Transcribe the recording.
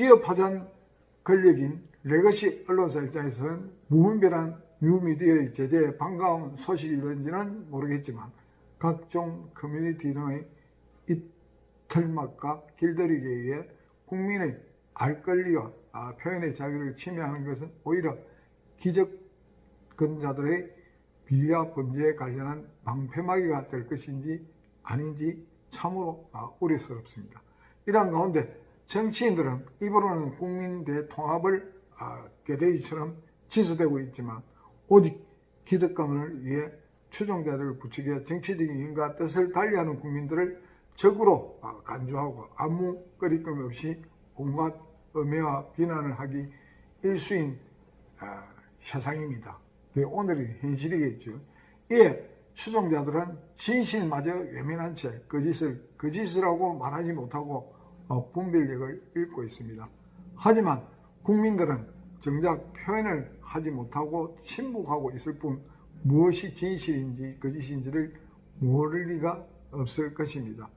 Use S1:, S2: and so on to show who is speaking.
S1: 기업하전 권력인 레거시 언론사 입장에서는 무분별한 뉴미디어의 제재에 반가운 소식이런지는 모르겠지만 각종 커뮤니티 등의 입틀막과 길들이기에 의해 국민의 알 권리와 아, 표현의 자유를 침해하는 것은 오히려 기적근자들의 비리와 범죄에 관련한 방패막이가 될 것인지 아닌지 참으로 아, 우려스럽습니다. 이러한 가운데 정치인들은 입으로는 국민 대 통합을 아, 개돼지처럼 지수되고 있지만 오직 기득권을 위해 추종자들을 부추겨 정치적인 이익과 뜻을 달리하는 국민들을 적으로 아, 간주하고 아무 거리낌 없이 온갖 음해와 비난을 하기 일수인 아, 세상입니다. 오늘의 현실이겠죠. 이에 추종자들은 진실마저 외면한 채 거짓을 거짓이라고 말하지 못하고 어, 분별력을 잃고 있습니다. 하지만 국민들은 정작 표현을 하지 못하고 침묵하고 있을 뿐 무엇이 진실인지 거짓인지를 모를 리가 없을 것입니다.